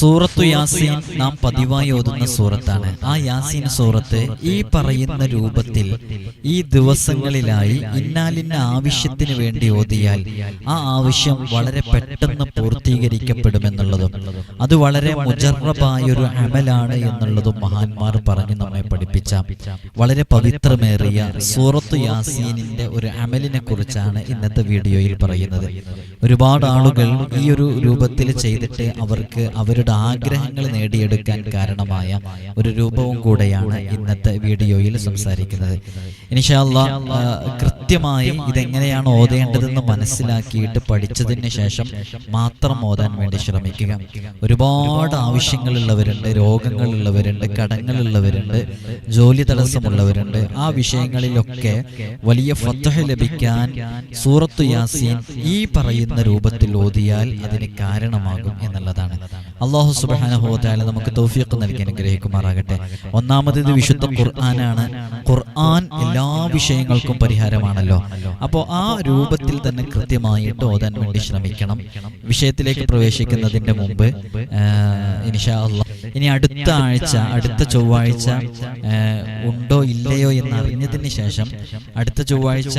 സൂറത്തു യാസീൻ നാം പതിവായി ഓതുന്ന സൂറത്താണ്. ആ യാസീൻ സൂറത്ത് ഈ പറയുന്ന രൂപത്തിൽ ഈ ദിവസങ്ങളിലായി ഇന്നാലിന്ന ആവശ്യത്തിന് വേണ്ടി ഓതിയാൽ ആ ആവശ്യം വളരെ പെട്ടെന്ന് പൂർത്തീകരിക്കപ്പെടുമെന്നുള്ളതും അത് വളരെ മുജറബായ ഒരു അമലാണ് എന്നുള്ളതും മഹാന്മാർ പറഞ്ഞു നമ്മെ പഠിപ്പിച്ച വളരെ പവിത്രമേറിയ സൂറത്തു യാസീനിന്റെ ഒരു അമലിനെ കുറിച്ചാണ് ഇന്നത്തെ വീഡിയോയിൽ പറയുന്നത്. ഒരുപാട് ആളുകൾ ഈ ഒരു രൂപത്തിൽ ചെയ്തിട്ട് അവർക്ക് അവരുടെ ആഗ്രഹങ്ങൾ നേടിയെടുക്കാൻ കാരണമായ ഒരു രൂപവും കൂടെയാണ് ഇന്നത്തെ വീഡിയോയിൽ സംസാരിക്കുന്നത്. ഇനിഷാല്ല കൃത്യമായി ഇതെങ്ങനെയാണ് ഓതേണ്ടതെന്ന് മനസ്സിലാക്കിയിട്ട് പഠിച്ചതിന് ശേഷം മാത്രം ഓതാൻ വേണ്ടി ശ്രമിക്കുക. ഒരുപാട് ആവശ്യങ്ങളുള്ളവരുണ്ട് രോഗങ്ങളുള്ളവരുണ്ട് കടങ്ങളുള്ളവരുണ്ട് ജോലി തടസ്സമുള്ളവരുണ്ട്. ആ വിഷയങ്ങളിലൊക്കെ വലിയ ഫത്തഹ ലഭിക്കാൻ സൂറത്തു യാസീൻ ഈ പറയുന്ന രൂപത്തിൽ ഓതിയാൽ അതിന് കാരണമാകും എന്നുള്ളതാണ്. അള്ളാഹു സുബാനഹോതാല നമുക്ക് തൗഫീഖ് നൽകി അനുഗ്രഹിക്കുമാറാകട്ടെ. ഒന്നാമത് ഇത് വിശുദ്ധ ഖുർആനാണ്. ഖുർആൻ എല്ലാ വിഷയങ്ങൾക്കും പരിഹാരമാണല്ലോ. അപ്പോൾ ആ രൂപത്തിൽ തന്നെ കൃത്യമായിട്ട് ഓതാൻ വേണ്ടി ശ്രമിക്കണം. വിഷയത്തിലേക്ക് പ്രവേശിക്കുന്നതിന്റെ മുമ്പ് ഇനിഷാ അള്ളാഹ് ഇനി അടുത്ത ആഴ്ച അടുത്ത ചൊവ്വാഴ്ച ഉണ്ടോ ഇല്ലയോ എന്ന് അറിഞ്ഞതിന് ശേഷം അടുത്ത ചൊവ്വാഴ്ച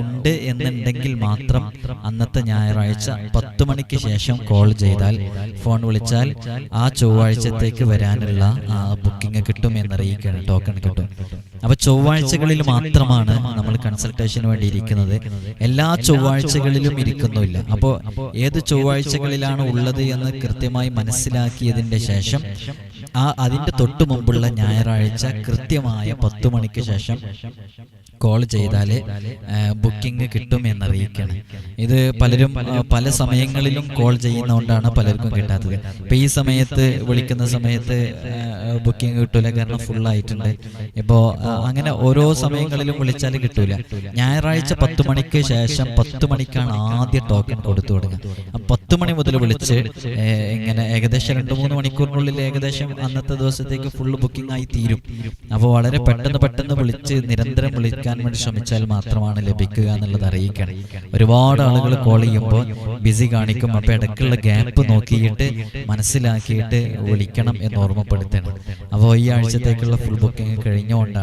ഉണ്ട് എന്നുണ്ടെങ്കിൽ മാത്രം അന്നത്തെ ഞായറാഴ്ച പത്ത് മണിക്ക് ശേഷം കോൾ ചെയ്താൽ ഫോൺ വിളിച്ചാൽ ആ ചൊവ്വാഴ്ചത്തേക്ക് വരാനുള്ള ആ ബുക്കിംഗ് കിട്ടും എന്നറിയിക്കുകയാണ് ടോക്കൺ കിട്ടും. അപ്പൊ ചൊവ്വാഴ്ചകളിൽ മാത്രമാണ് നമ്മൾ കൺസൾട്ടേഷന് വേണ്ടി ഇരിക്കുന്നത്. എല്ലാ ചൊവ്വാഴ്ചകളിലും ഇരിക്കുന്നില്ല അപ്പോൾ ഏത് ചൊവ്വാഴ്ചകളിലാണ് ഉള്ളത് എന്ന് കൃത്യമായി മനസ്സിലാക്കിയതിന്റെ ശേഷം ആ അതിന്റെ തൊട്ടു മുമ്പുള്ള ഞായറാഴ്ച കൃത്യമായ പത്തു മണിക്ക് ശേഷം കോൾ ചെയ്താൽ ബുക്കിംഗ് കിട്ടും എന്നറിയിക്കണം. ഇത് പലരും പല സമയങ്ങളിലും കോൾ ചെയ്യുന്നതുകൊണ്ടാണ് പലർക്കും കിട്ടാത്തത്. ഇപ്പൊ ഈ സമയത്ത് വിളിക്കുന്ന സമയത്ത് ബുക്കിംഗ് കിട്ടൂല കാരണം ഫുൾ ആയിട്ടുണ്ട്. ഇപ്പോ അങ്ങനെ ഓരോ സമയങ്ങളിലും വിളിച്ചാൽ കിട്ടൂല. ഞായറാഴ്ച പത്ത് മണിക്ക് ശേഷം പത്ത് മണിക്കാണ് ആദ്യ ടോക്കൺ കൊടുത്തു തുടങ്ങുക പത്ത് മണി മുതൽ വിളിച്ച് ഇങ്ങനെ ഏകദേശം രണ്ട് മൂന്ന് മണിക്കൂറിനുള്ളിൽ ഏകദേശം അന്നത്തെ ദിവസത്തേക്ക് ഫുൾ ബുക്കിംഗ് ആയി തീരും. അപ്പോൾ വളരെ പെട്ടെന്ന് പെട്ടെന്ന് വിളിച്ച് നിരന്തരം വിളിക്കാൻ വേണ്ടി ശ്രമിച്ചാൽ മാത്രമാണ് ലഭിക്കുക എന്നുള്ളത് അറിയിക്കണം. ഒരുപാട് ആളുകൾ കോൾ ചെയ്യുമ്പോൾ ബിസി കാണിക്കും. അപ്പോൾ ഇടയ്ക്കുള്ള ഗ്യാപ്പ് നോക്കിയിട്ട് മനസ്സിലാക്കിയിട്ട് വിളിക്കണം എന്ന് ഓർമ്മപ്പെടുത്തണം. അപ്പോൾ ഈ ആഴ്ചത്തേക്കുള്ള ഫുൾ ബുക്കിംഗ് കഴിഞ്ഞുകൊണ്ടാണ്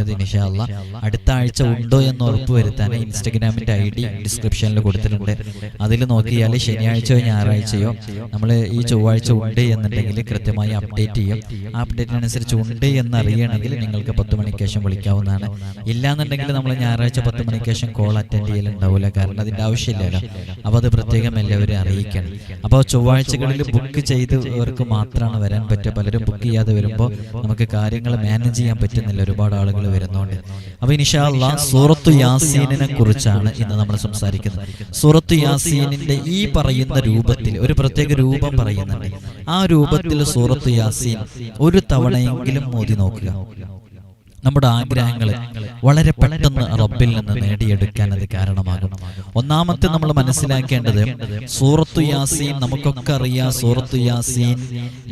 പറഞ്ഞത് ഇനിഷാല്ല അടുത്ത ആഴ്ച ഉണ്ടോ എന്ന് ഉറപ്പ് വരുത്താൻ ഇൻസ്റ്റഗ്രാമിന്റെ ഐ ഡി ഡിസ്ക്രിപ്ഷനിൽ കൊടുത്തിട്ടുണ്ട്. അതിൽ നോക്കിയാൽ ശനിയാഴ്ചയോ ഞായറാഴ്ചയോ നമ്മൾ ഈ ചൊവ്വാഴ്ച ഉണ്ട് എന്നുണ്ടെങ്കിൽ കൃത്യമായി അപ്ഡേറ്റ് ചെയ്യും. ആ അപ്ഡേറ്റിനനുസരിച്ച് ഉണ്ട് എന്ന് അറിയണമെങ്കിൽ നിങ്ങൾക്ക് പത്ത് മണിക്ക് ശേഷം വിളിക്കാവുന്നതാണ്. ഇല്ലാന്നുണ്ടെങ്കിൽ നമ്മൾ ഞായറാഴ്ച പത്ത് മണിക്ക് ശേഷം കോൾ അറ്റൻഡ് ചെയ്യലുണ്ടാവില്ല കാരണം അതിന്റെ ആവശ്യമില്ലല്ലോ. അപ്പോൾ അത് പ്രത്യേകം എല്ലാവരും അറിയിക്കണം. അപ്പോൾ ചൊവ്വാഴ്ചകളിൽ ബുക്ക് ചെയ്തവർക്ക് മാത്രമാണ് വരാൻ പറ്റുക. പലരും ബുക്ക് ചെയ്യാതെ വരുമ്പോൾ നമുക്ക് കാര്യങ്ങൾ മാനേജ് ചെയ്യാൻ പറ്റുന്നില്ല ഒരുപാട് ആളുകൾ വരുന്നുണ്ട്. അപ്പോൾ ഇനിഷാല്ല സൂറത്തു യാസീനിനെ കുറിച്ചാണ് ഇന്ന് നമ്മൾ സംസാരിക്കുന്നത്. സൂറത്തു യാസീനിന്റെ ഈ പറയുന്ന രൂപത്തിൽ ഒരു പ്രത്യേക രൂപം പറയുന്നുണ്ട്. ആ രൂപത്തിൽ സൂറത്തു യാസീൻ ഒരു തവണയെങ്കിലും മോദി നോക്കുക. നമ്മുടെ ആഗ്രഹങ്ങൾ വളരെ പെട്ടെന്ന് റബ്ബിൽ നിന്ന് നേടിയെടുക്കാൻ അത് കാരണമാകും. ഒന്നാമത്തെ നമ്മൾ മനസ്സിലാക്കേണ്ടത് സൂറത്തു യാസീൻ നമുക്കൊക്കെ അറിയാം സൂറത്തു യാസീൻ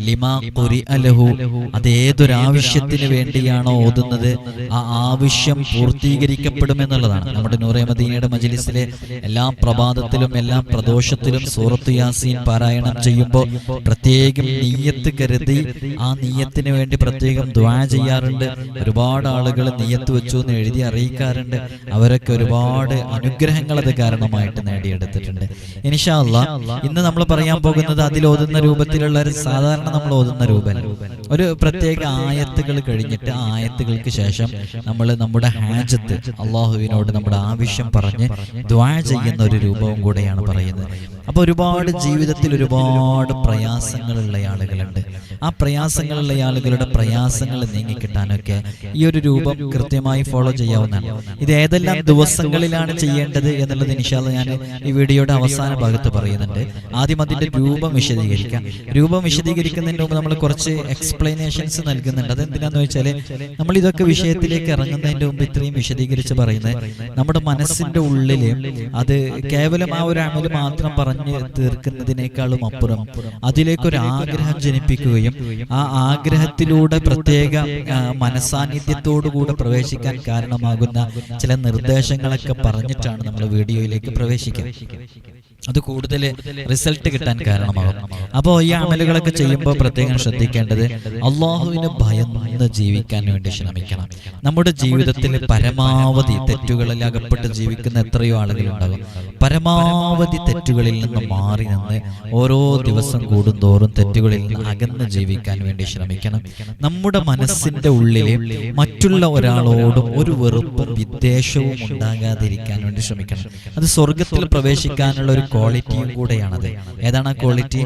ലിമാ കുരി അലഹു അത് ഏതൊരാവശ്യത്തിന് വേണ്ടിയാണോ ഓതുന്നത്? ആ ആവശ്യം പൂർത്തീകരിക്കപ്പെടുമെന്നുള്ളതാണ് നമ്മുടെ നൂറേമദീനയുടെ മദീനയുടെ മജ്ലിസിലെ എല്ലാ പ്രഭാതത്തിലും എല്ലാ പ്രദോഷത്തിലും സൂറത്തു യാസീൻ പാരായണം ചെയ്യുമ്പോൾ പ്രത്യേകം നീയത്ത് കരുതി ആ നീയത്തിന് വേണ്ടി പ്രത്യേകം ദ്വാ ചെയ്യാറുണ്ട്. ഒരുപാട് ആളുകൾ നീയത്ത് വെച്ചു എന്ന് എഴുതി അറിയിക്കാറുണ്ട്. അവരൊക്കെ ഒരുപാട് അനുഗ്രഹങ്ങൾ അത് കാരണമായിട്ട് നേടിയെടുത്തിട്ടുണ്ട്. ഇനിഷാല്ല ഇന്ന് നമ്മൾ പറയാൻ പോകുന്നത് അതിൽ ഓതുന്ന രൂപത്തിലുള്ള ഒരു സാധാരണ നമ്മൾ ഓതുന്ന രൂപം ഒരു പ്രത്യേക ആയത്തുകൾ കഴിഞ്ഞിട്ട് ആയത്തുകൾക്ക് ശേഷം നമ്മൾ നമ്മുടെ ഹാജത്ത് അള്ളാഹുവിനോട് നമ്മുടെ ആവശ്യം പറഞ്ഞ് ദ്വാ ചെയ്യുന്ന ഒരു രൂപവും കൂടെയാണ് പറയുന്നത്. അപ്പൊ ഒരുപാട് ജീവിതത്തിൽ ഒരുപാട് പ്രയാസങ്ങളുള്ള ആളുകളുണ്ട്. ആ പ്രയാസങ്ങളുള്ള ആളുകളുടെ പ്രയാസങ്ങൾ നീങ്ങിക്കിട്ടാനൊക്കെ ഈ ഒരു രൂപം കൃത്യമായി ഫോളോ ചെയ്യാവുന്നതാണ്. ഇത് ഏതെല്ലാം ദിവസങ്ങളിലാണ് ചെയ്യേണ്ടത് എന്നുള്ളത് നിഷാദ് ഞാൻ ഈ വീഡിയോയുടെ അവസാന ഭാഗത്ത് പറയുന്നുണ്ട്. ആദ്യം അതിന്റെ രൂപം വിശദീകരിക്കാം. രൂപം വിശദീകരിക്കുന്നതിന് മുമ്പ് നമ്മൾ കുറച്ച് എക്സ്പ്ലനേഷൻസ് നൽകുന്നുണ്ട്. അതെന്തിനാന്ന് വെച്ചാൽ നമ്മൾ ഇതൊക്കെ വിഷയത്തിലേക്ക് ഇറങ്ങുന്നതിന്റെ മുമ്പ് ഇത്രയും വിശദീകരിച്ച് പറയുന്നത് നമ്മുടെ മനസ്സിന്റെ ഉള്ളിൽ അത് കേവലം ആ ഒരു അമൽ മാത്രം പറഞ്ഞു തീർക്കുന്നതിനേക്കാളും അപ്പുറം അതിലേക്കൊരു ആഗ്രഹം ജനിപ്പിക്കുകയും ആ ആഗ്രഹത്തിലൂടെ പ്രത്യേക മനസാന്നിധ്യത്തോടുകൂടെ പ്രവേശിക്കാൻ കാരണമാകുന്ന ചില നിർദ്ദേശങ്ങളൊക്കെ പറഞ്ഞിട്ടാണ് നമ്മൾ വീഡിയോയിലേക്ക് പ്രവേശിക്കുക. അത് കൂടുതൽ റിസൾട്ട് കിട്ടാൻ കാരണമാകും. അപ്പോൾ ഈ അമലുകളൊക്കെ ചെയ്യുമ്പോൾ പ്രത്യേകം ശ്രദ്ധിക്കേണ്ടത് അള്ളാഹുവിന് ഭയന്ന് ജീവിക്കാൻ വേണ്ടി ശ്രമിക്കണം. നമ്മുടെ ജീവിതത്തിൽ പരമാവധി തെറ്റുകളിൽ അകപ്പെട്ട് ജീവിക്കുന്ന എത്രയോ ആളുകളുണ്ടാകും. പരമാവധി തെറ്റുകളിൽ നിന്ന് മാറി നിന്ന് ഓരോ ദിവസം കൂടുന്തോറും തെറ്റുകളിൽ നിന്ന് അകന്ന് ജീവിക്കാൻ വേണ്ടി ശ്രമിക്കണം. നമ്മുടെ മനസ്സിന്റെ ഉള്ളിൽ മറ്റുള്ള ഒരാളോടും ഒരു വെറുപ്പും വിദ്വേഷവും ഉണ്ടാകാതിരിക്കാൻ വേണ്ടി ശ്രമിക്കണം. അത് സ്വർഗത്തിൽ പ്രവേശിക്കാനുള്ള ഒരു ക്വാളിറ്റിയും കൂടെയാണത്. ഏതാണ് ആ ക്വാളിറ്റി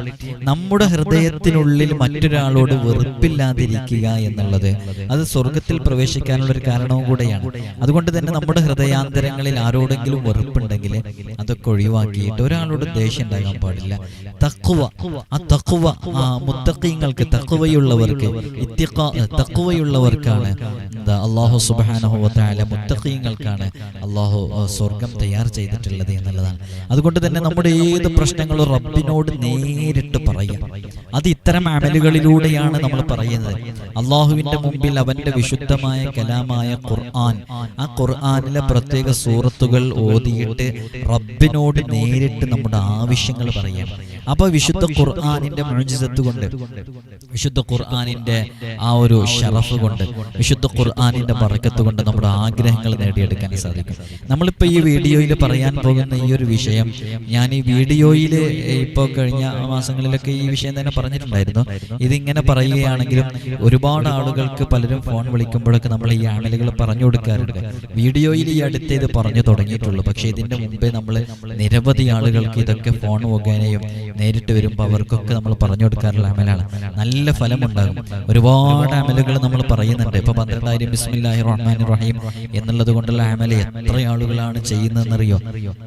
നമ്മുടെ ഹൃദയത്തിനുള്ളിൽ മറ്റൊരാളോട് വെറുപ്പില്ലാതിരിക്കുക എന്നുള്ളത്. അത് സ്വർഗത്തിൽ പ്രവേശിക്കാനുള്ള ഒരു കാരണവും കൂടെയാണ്. അതുകൊണ്ട് തന്നെ നമ്മുടെ ഹൃദയാന്തരങ്ങളിൽ ആരോടെങ്കിലും വെറുപ്പുണ്ടെങ്കിൽ അതൊക്കെ ഒഴിവാക്കിയിട്ട് ഒരാളോട് ദേഷ്യം ഉണ്ടാകാൻ പാടില്ല. തക്കുവ ആ തക്കുവ ആ മുത്തക്കീങ്ങൾക്ക് തക്കുവയുള്ളവർക്ക് തക്കുവയുള്ളവർക്കാണ് എന്താ അള്ളാഹു സുബാനഹുല മുത്തക്കീങ്ങൾക്കാണ് അള്ളാഹു സ്വർഗം തയ്യാർ ചെയ്തിട്ടുള്ളത് എന്നുള്ളതാണ്. അതുകൊണ്ട് തന്നെ നമ്മുടെ ഏത് പ്രശ്നങ്ങളും റബ്ബിനോട് നേരിട്ട് പറയാം. അത് ഇത്തരം അമലുകളിലൂടെയാണ് നമ്മൾ പറയുന്നത്. അള്ളാഹുവിന്റെ മുമ്പിൽ അവന്റെ വിശുദ്ധമായ കലാമായ ഖുർആൻ. ആ ഖുർആനിലെ പ്രത്യേക സൂറത്തുകൾ ഓതിയിട്ട് റബ്ബിനോട് നേരിട്ട് നമ്മുടെ ആവശ്യങ്ങൾ പറയാം. അപ്പൊ വിശുദ്ധ ഖുർആാനിന്റെ മുഴുജിസത്ത് കൊണ്ട് വിശുദ്ധ ഖുർആാനിന്റെ ആ ഒരു ഷറഫ് കൊണ്ട് വിശുദ്ധ ഖുർആാനിന്റെ പറക്കത്ത് കൊണ്ട് നമ്മുടെ ആഗ്രഹങ്ങൾ നേടിയെടുക്കാൻ സാധിക്കും. നമ്മളിപ്പോ ഈ വീഡിയോയിൽ പറയാൻ പോകുന്ന ഈ ഒരു വിഷയം ഞാൻ ഈ വീഡിയോയിൽ ഇപ്പോൾ കഴിഞ്ഞ മാസങ്ങളിലൊക്കെ ഈ വിഷയം തന്നെ പറഞ്ഞിട്ടുണ്ടായിരുന്നു. ഇതിങ്ങനെ പറയുകയാണെങ്കിലും ഒരുപാട് ആളുകൾക്ക് പലരും ഫോൺ വിളിക്കുമ്പോഴൊക്കെ നമ്മൾ ഈ ആണലുകൾ പറഞ്ഞു കൊടുക്കാറുണ്ട്. വീഡിയോയിൽ ഈ അടുത്ത് ഇത് പറഞ്ഞു തുടങ്ങിയിട്ടുള്ളൂ. പക്ഷേ ഇതിന്റെ മുമ്പേ നമ്മൾ നിരവധി ആളുകൾക്ക് ഇതൊക്കെ ഫോൺ മുഖേനയും നേരിട്ട് വരുമ്പോൾ അവർക്കൊക്കെ നമ്മൾ പറഞ്ഞു കൊടുക്കാറുള്ള അമലാണ്. നല്ല ഫലമുണ്ടാകും. ഒരുപാട് അമലുകൾ നമ്മൾ പറയുന്നുണ്ട്. ഇപ്പൊ പന്ത്രണ്ടായിരം ബിസ്മില്ലാഹി റഹ്മാൻ റഹീം എന്നുള്ളത് കൊണ്ടുള്ള അമല എത്ര ആളുകളാണ് ചെയ്യുന്നതെന്നറിയോ?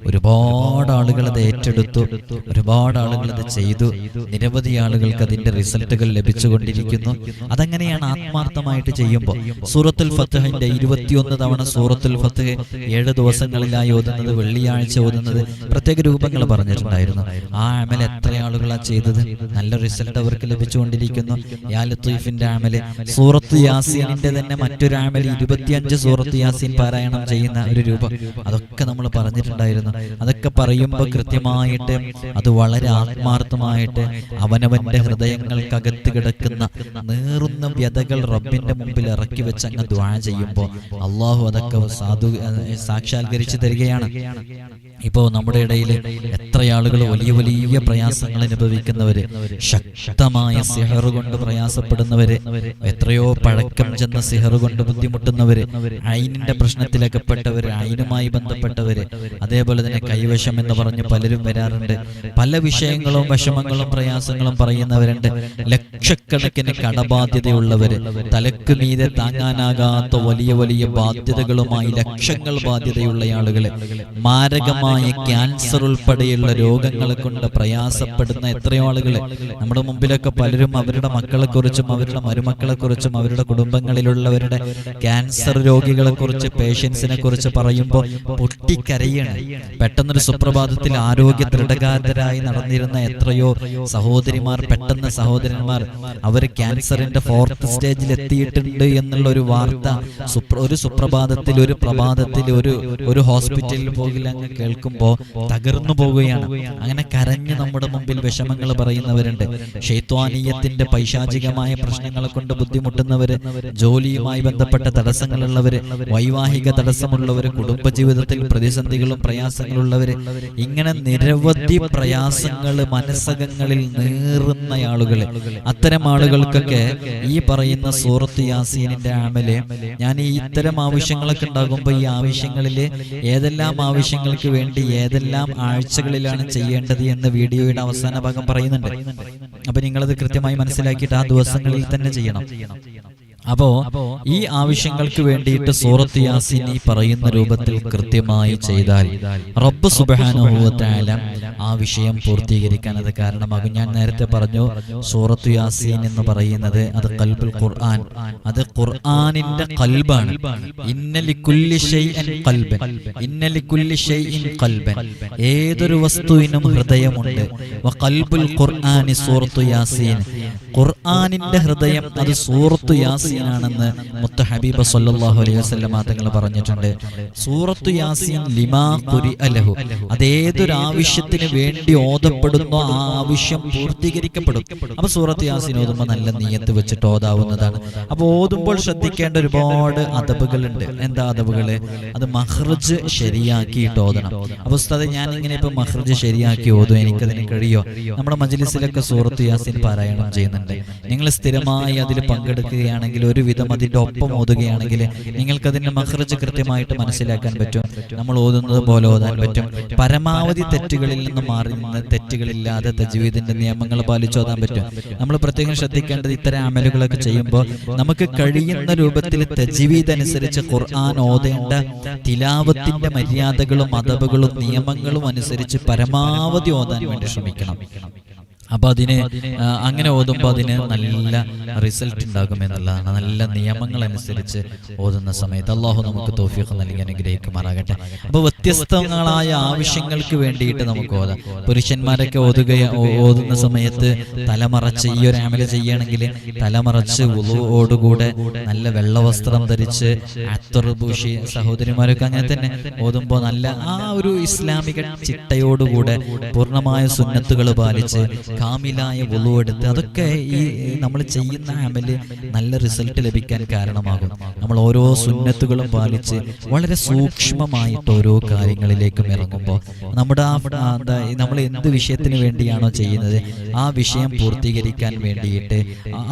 ഒരുപാട് ആളുകൾ അത് ഏറ്റെടുത്തു. ഒരുപാട് ആളുകൾ അത് ചെയ്തു. നിരവധി ആളുകൾക്ക് അതിന്റെ റിസൾട്ടുകൾ ലഭിച്ചുകൊണ്ടിരിക്കുന്നു. അതങ്ങനെയാണ് ആത്മാർത്ഥമായിട്ട് ചെയ്യുമ്പോൾ? സൂറത്തുൽ ഫത്തഹിന്റെ ഇരുപത്തിയൊന്ന് തവണ സൂറത്തുൽ ഫത്തഹ് ഏഴ് ദിവസങ്ങളിലായി ഓതുന്നത് വെള്ളിയാഴ്ച ഓതുന്നത് പ്രത്യേക രൂപങ്ങൾ പറഞ്ഞിട്ടുണ്ടായിരുന്നു. ആ അമൽ എത്ര ആളുകളാ ചെയ്തത്? നല്ല റിസൾട്ട് അവർക്ക് ലഭിച്ചുകൊണ്ടിരിക്കുന്നു. യാ ലത്തീഫിന്റെ അമൽ സൂറത്ത് യാസീനിന്റെ തന്നെ മറ്റൊരു അമൽ ഇരുപത്തിയഞ്ച് സൂറത്ത് യാസീൻ പാരായണം ചെയ്യുന്ന ഒരു രൂപം. അതൊക്കെ നമ്മൾ പറഞ്ഞിട്ടുണ്ടായിരുന്നു. അതൊക്കെ പറയുമ്പോൾ കൃത്യമായിട്ട് അത് വളരെ ആത്മാർത്ഥമായിട്ട് അവനവന്റെ ഹൃദയങ്ങൾക്കകത്ത് കിടക്കുന്ന നേറുന്ന വ്യതകൾ റബ്ബിന്റെ മുമ്പിൽ ഇറക്കി വെച്ച് അങ്ങ് ദ്വാ ചെയ്യുമ്പോൾ അള്ളാഹു അതൊക്കെ സാധു സാക്ഷാത്കരിച്ചു തരികയാണ്. ഇപ്പോ നമ്മുടെ ഇടയിൽ എത്ര ആളുകൾ വലിയ വലിയ പ്രയാസങ്ങൾ അനുഭവിക്കുന്നവര് ശക്തമായ സിഹർ കൊണ്ട് പ്രയാസപ്പെടുന്നവര് എത്രയോ പഴക്കം ചെന്ന സിഹർ കൊണ്ട് ബുദ്ധിമുട്ടുന്നവര് അയിനിന്റെ പ്രശ്നത്തിലകപ്പെട്ടവര് അയിനുമായി ബന്ധപ്പെട്ടവര് അതേപോലെ തന്നെ കൈവശം എന്ന് പറഞ്ഞ് പലരും വരാറുണ്ട്. പല വിഷയങ്ങളും വിഷമങ്ങളും പ്രയാസങ്ങളും പറയുന്നവരുണ്ട്. ലക്ഷക്കണക്കിന് കടബാധ്യതയുള്ളവര് തലക്ക് മീതെ താങ്ങാനാകാത്ത വലിയ വലിയ ബാധ്യതകളുമായി ലക്ഷങ്ങൾ ബാധ്യതയുള്ള ആളുകൾ. മാരകമായ ക്യാൻസർ ഉൾപ്പെടെയുള്ള രോഗങ്ങളെ കൊണ്ട് പ്രയാസപ്പെടുന്ന എത്രയോ ആളുകൾ. നമ്മുടെ മുമ്പിലൊക്കെ പലരും അവരുടെ മക്കളെ കുറിച്ചും അവരുടെ മരുമക്കളെ കുറിച്ചും അവരുടെ കുടുംബങ്ങളിലുള്ളവരുടെ ക്യാൻസർ രോഗികളെ കുറിച്ച് പേഷ്യൻസിനെ കുറിച്ച് പറയുമ്പോൾ പൊട്ടിക്കരയാണ്. പെട്ടെന്നൊരു സുപ്രഭാതത്തിൽ ആരോഗ്യ ദൃഢഗാതരായി നടന്നിരുന്ന എത്രയോ സഹോദരിമാർ പെട്ടെന്ന് സഹോദരന്മാർ അവർ ക്യാൻസറിന്റെ ഫോർത്ത് സ്റ്റേജിൽ എത്തിയിട്ടുണ്ട് എന്നുള്ള ഒരു വാർത്ത ഒരു സുപ്രഭാതത്തിൽ ഒരു പ്രഭാതത്തിൽ ഒരു ഒരു ഹോസ്പിറ്റലിൽ പോകില്ല അങ്ങ് കേൾക്കുമ്പോൾ തകർന്നു പോവുകയാണ്. അങ്ങനെ കരഞ്ഞ് നമ്മുടെ മുമ്പിൽ വിഷമങ്ങൾ പറയുന്നവരുണ്ട്. ഷെയ്ത്വാനീയത്തിന്റെ പൈശാചികമായ പ്രശ്നങ്ങളെ കൊണ്ട് ബുദ്ധിമുട്ടുന്നവര് ജോലിയുമായി ബന്ധപ്പെട്ട തടസ്സങ്ങളുള്ളവര് വൈവാഹിക തടസ്സമുള്ളവര് കുടുംബജീവിതത്തിൽ പ്രതിസന്ധികളും പ്രയാസങ്ങളുള്ളവര് ഇങ്ങനെ നിരവധി പ്രയാസങ്ങൾ മനസ്സകങ്ങളിൽ നീറുന്ന ആളുകൾ അത്തരം ആളുകൾക്കൊക്കെ ഈ പറയുന്ന സൂറത്ത് യാസീനിന്റെ ആമൽ ഞാൻ ഈ ഇത്തരം ആവശ്യങ്ങളൊക്കെ ഉണ്ടാകുമ്പോൾ ഈ ആവശ്യങ്ങളിൽ ഏതെല്ലാം ആവശ്യങ്ങൾക്ക് വേണ്ടി ഏതെല്ലാം ആഴ്ചകളിലാണ് ചെയ്യേണ്ടത് എന്ന് വീഡിയോയുടെ അവസാന ഭാഗം പറയുന്നുണ്ട്. അപ്പൊ നിങ്ങളത് കൃത്യമായി മനസ്സിലാക്കിയിട്ട് ആ ദിവസങ്ങളിൽ തന്നെ ചെയ്യണം. അപ്പോ ഈ ആവശ്യങ്ങൾക്ക് വേണ്ടിയിട്ട് സൂറത്ത് യാസീൻ ഈ പറയുന്ന രൂപത്തിൽ കൃത്യമായി ചെയ്താൽ റബ്ബ് സുബാനുഭവത്തായ ആ വിഷയം പൂർത്തീകരിക്കാൻ അത് കാരണമാകും. ഞാൻ നേരത്തെ പറഞ്ഞു സൂറത്ത് യാസീൻ എന്ന് പറയുന്നത് അത് കൽബുൽ ഖുർആൻ. അത് ഖുർആനിന്റെ കൽബാണ്. ഏതൊരു വസ്തുവിനും ഹൃദയമുണ്ട്. ഖുർആനി സൂറത്തു യാസീൻ. ഖുർആനിന്റെ ഹൃദയം അത് സൂറത്തു യാസീൻ യാസീനാണെന്ന് മുത്ത ഹബീബ് സല്ലാഹു അലൈഹി വസല്ലമ തങ്ങൾ പറഞ്ഞിട്ടുണ്ട്. സൂറത്തു യാസീൻ ലിമാ കുരി അലഹു. അതേതൊരു ആവശ്യത്തിന് വേണ്ടി ഓതപ്പെടുന്നോ ആ ആവശ്യം പൂർത്തീകരിക്കപ്പെടും. അപ്പൊ സൂറത്ത് യാസീൻ ഓതുമ്പോൾ നല്ല നീയത്ത് വെച്ചിട്ട് ഓതാവുന്നതാണ്. അപ്പൊ ഓതുമ്പോൾ ശ്രദ്ധിക്കേണ്ട ഒരുപാട് അതബുകളുണ്ട്. എന്താ അതബുകൾ? അത് മഹ്റജ് ശരിയാക്കിയിട്ട് ഓതണം. അപ്പൊ ഉസ്താദ് ഞാൻ ഇങ്ങനെ ഇപ്പൊ മഹ്റജ് ശരിയാക്കി ഓതും. എനിക്കതിന് കഴിയോ? നമ്മുടെ മജ്ലിസിലൊക്കെ സൂറത്ത് യാസീൻ പാരായണം ചെയ്യുന്നുണ്ട്. നിങ്ങൾ സ്ഥിരമായി അതിൽ പങ്കെടുക്കുകയാണെങ്കിൽ ഒരുവിധം അതിന്റെ ഒപ്പം ഓതുകയാണെങ്കിൽ നിങ്ങൾക്ക് അതിന്റെ മഹ്റജ് കൃത്യമായിട്ട് മനസ്സിലാക്കാൻ പറ്റും. നമ്മൾ ഓതുന്നത് പോലെ ഓതാൻ പറ്റും. പരമാവധി തെറ്റുകളിൽ നിന്ന് മാറി നിന്ന് തെറ്റുകളില്ലാതെ തജ്വീദിന്റെ നിയമങ്ങൾ പാലിച്ച് ഓതാൻ പറ്റും. നമ്മൾ പ്രത്യേകം ശ്രദ്ധിക്കേണ്ടത് ഇത്തരം അമലുകളൊക്കെ ചെയ്യുമ്പോൾ നമുക്ക് കഴിയുന്ന രൂപത്തിൽ തജ്വീദ് അനുസരിച്ച് ഖുർആൻ ഓതേണ്ട തിലാവത്തിന്റെ മര്യാദകളും അതബുകളും നിയമങ്ങളും അനുസരിച്ച് പരമാവധി ഓതാൻ വേണ്ടി ശ്രമിക്കണം. അപ്പൊ അതിന് അങ്ങനെ ഓതുമ്പോൾ അതിന് നല്ല റിസൾട്ട് ഉണ്ടാകും എന്നുള്ളതാണ്. നല്ല നിയമങ്ങൾ അനുസരിച്ച് ഓതുന്ന സമയത്ത് അള്ളാഹു നമുക്ക് തോഫിയൊക്കെ നൽകി അനുഗ്രഹിക്കുമാറാകട്ടെ. അപ്പൊ വ്യത്യസ്തങ്ങളായ ആവശ്യങ്ങൾക്ക് വേണ്ടിയിട്ട് നമുക്ക് ഓതാം. പുരുഷന്മാരൊക്കെ ഓതുക ഓതുന്ന സമയത്ത് തലമറച്ച് ഈ ഒരു ആമല ചെയ്യണമെങ്കിൽ തലമറച്ച് ഉളുവോടുകൂടെ നല്ല വെള്ള വസ്ത്രം ധരിച്ച് അത്തർ പൂശി സഹോദരിമാരൊക്കെ അങ്ങനെ തന്നെ ഓതുമ്പോൾ നല്ല ആ ഒരു ഇസ്ലാമിക ചിട്ടയോടുകൂടെ പൂർണമായ സുന്നത്തുകൾ പാലിച്ച് കാമിലായ എടുത്ത് അതൊക്കെ ഈ നമ്മൾ ചെയ്യുന്ന അമൽ നല്ല റിസൾട്ട് ലഭിക്കാൻ കാരണമാകും. നമ്മൾ ഓരോ സുന്നത്തുകളും പാലിച്ച് വളരെ സൂക്ഷ്മമായിട്ട് ഓരോ കാര്യങ്ങളിലേക്കും ഇറങ്ങുമ്പോൾ നമ്മുടെ ആ എന്താ, നമ്മൾ എന്ത് വിഷയത്തിന് വേണ്ടിയാണോ ചെയ്യുന്നത് ആ വിഷയം പൂർത്തീകരിക്കാൻ വേണ്ടിയിട്ട്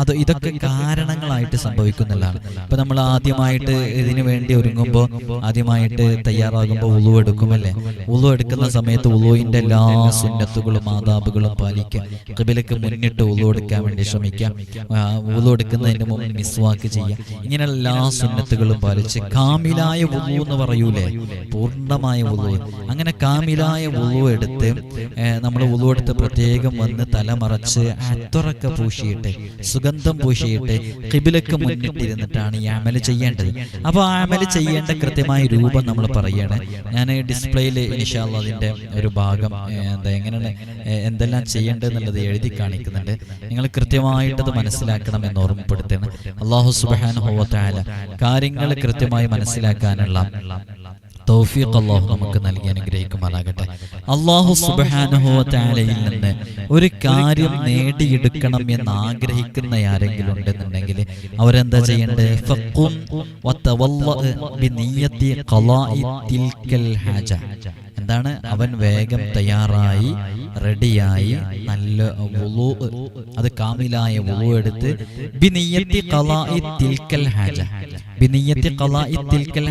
അത് ഇതൊക്കെ കാരണങ്ങളായിട്ട് സംഭവിക്കുന്നതാണ്. ഇപ്പൊ നമ്മൾ ആദ്യമായിട്ട് ഇതിനു വേണ്ടി ഒരുങ്ങുമ്പോൾ ആദ്യമായിട്ട് തയ്യാറാകുമ്പോൾ ഉളു എടുക്കുമല്ലേ? ഉളു എടുക്കുന്ന സമയത്ത് ഉളുവിന്റെ എല്ലാ സുന്നത്തുകളും ആദാബുകളും പാലിക്കുക. കിബിലക്ക് മുന്നിട്ട് ഉളു എടുക്കാൻ വേണ്ടി ശ്രമിക്കാം ആ, ഉളു എടുക്കുന്നതിന് മുമ്പ് മിസ്വാക്ക് ചെയ്യുക. ഇങ്ങനെ എല്ലാ സുന്നത്തുകളും പാലിച്ച് കാമിലായ ഉള്ളു എന്ന് പറയൂലേ? പൂർണമായ ഉള്ളു. അങ്ങനെ കാമിലായ ഉള്ളു എടുത്ത് നമ്മൾ ഉള്ളു എടുത്ത് പ്രത്യേകം വന്ന് തലമറച്ച് അത്തുറക്ക പൂശിയിട്ട് സുഗന്ധം പൂശിയിട്ട് കിബിലക്ക് മുന്നിട്ടിരുന്നിട്ടാണ് ഈ അമൽ ചെയ്യേണ്ടത്. അപ്പോൾ ആ അമൽ ചെയ്യേണ്ട കൃത്യമായ രൂപം നമ്മൾ പറയാണ്. ഞാൻ ഡിസ്പ്ലേയിൽ ഇനിഷാല്ല അതിന്റെ ഒരു ഭാഗം എന്താ എങ്ങനെയാണ് എന്തെല്ലാം എന്തെല്ലാം ചെയ്യേണ്ടതെന്നുള്ളത് എഴുതി കാണിക്കുന്നുണ്ട്. നിങ്ങൾ കൃത്യമായിട്ടത് മനസ്സിലാക്കണം എന്ന് ഓർമ്മപ്പെടുത്തണം. അള്ളാഹു സുബാന കാര്യങ്ങൾ കൃത്യമായി മനസ്സിലാക്കാനുള്ള തൗഫീഖ് അള്ളാഹു നമുക്ക് നൽകി അനുഗ്രഹിക്കുമാറാകട്ടെ. അള്ളാഹു സുബാനുഹോവത്താലയിൽ നിന്ന് ഒരു കാര്യം നേടിയെടുക്കണം എന്ന് ആഗ്രഹിക്കുന്ന ആരെങ്കിലും ഉണ്ടെന്നുണ്ടെങ്കിൽ അവരെന്താ ചെയ്യേണ്ടത്? എന്താണ്? അവൻ വേഗം തയ്യാറായി റെഡിയായി നല്ല വുളു അത് കാമിലായ വുളു എടുത്ത് ബിനിയത്തി ഹാജ.